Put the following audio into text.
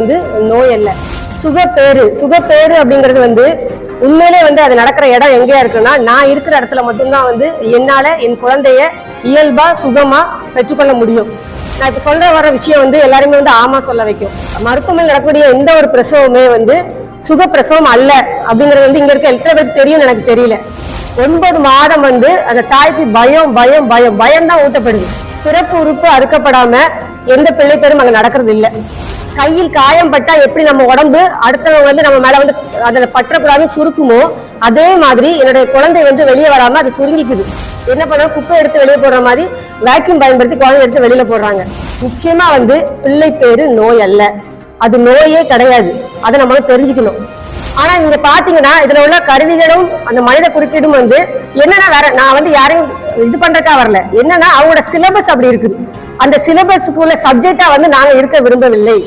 வந்து நோய் அல்ல சுகப்பேறு. சுகப்பேறு அப்படிங்கிறது வந்து உண்மையிலே வந்து அது நடக்கிற இடம் எங்கேயா இருக்குன்னா நான் இருக்கிற இடத்துல மட்டும்தான் வந்து என்னால என் குழந்தைய இயல்பா சுகமா பெற்றுக்கொள்ள முடியும். நான் இப்ப சொல்ற வர விஷயம் வந்து எல்லாருமே வந்து ஆமா சொல்ல வைக்கும். மருத்துவமனையில் நடக்கக்கூடிய எந்த ஒரு பிரசவமே வந்து சுகப்பிரசவம் அல்ல அப்படிங்கிறது வந்து இங்க இருக்க எத்தனை பேருக்கு தெரியும்னு எனக்கு தெரியல. ஒன்பது மாதம் வந்து அந்த தாய்க்கு பயம் பயம் பயம் பயம் தான் ஊட்டப்படுது. பிறப்பு உறுப்பு அறுக்கப்படாம எந்த பிள்ளை பேரும் அங்க நடக்கிறது இல்லை. கையில் காயம் பட்டா எப்படி நம்ம உடம்பு அடுத்தவங்க வந்து நம்ம மேல வந்து அதுல பற்றக்கூடாது சுருக்குமோ அதே மாதிரி என்னுடைய குழந்தை வந்து வெளியே வராம அது சுருங்கிக்குது. என்ன பண்ணா குப்பை எடுத்து வெளியே போடுற மாதிரி வேக்யூம் பயன்படுத்தி குழந்தை எடுத்து வெளியில போடுறாங்க. நிச்சயமா வந்து பிள்ளை பேரு நோய் அல்ல. அது நோயே கிடையாது. அதை நம்ம தெரிஞ்சுக்கணும். ஆனா நீங்க பாத்தீங்கன்னா இதுல உள்ள கருவிகளும் அந்த மனித குறுக்கீடும் வந்து என்னன்னா வேற நான் வந்து யாரையும் இது பண்றதுக்கா வரல. என்னன்னா அவங்களோட சிலபஸ் அப்படி இருக்குது. அந்த சிலபஸுக்குள்ள சப்ஜெக்டா வந்து நாங்க இருக்க விரும்பவில்லை.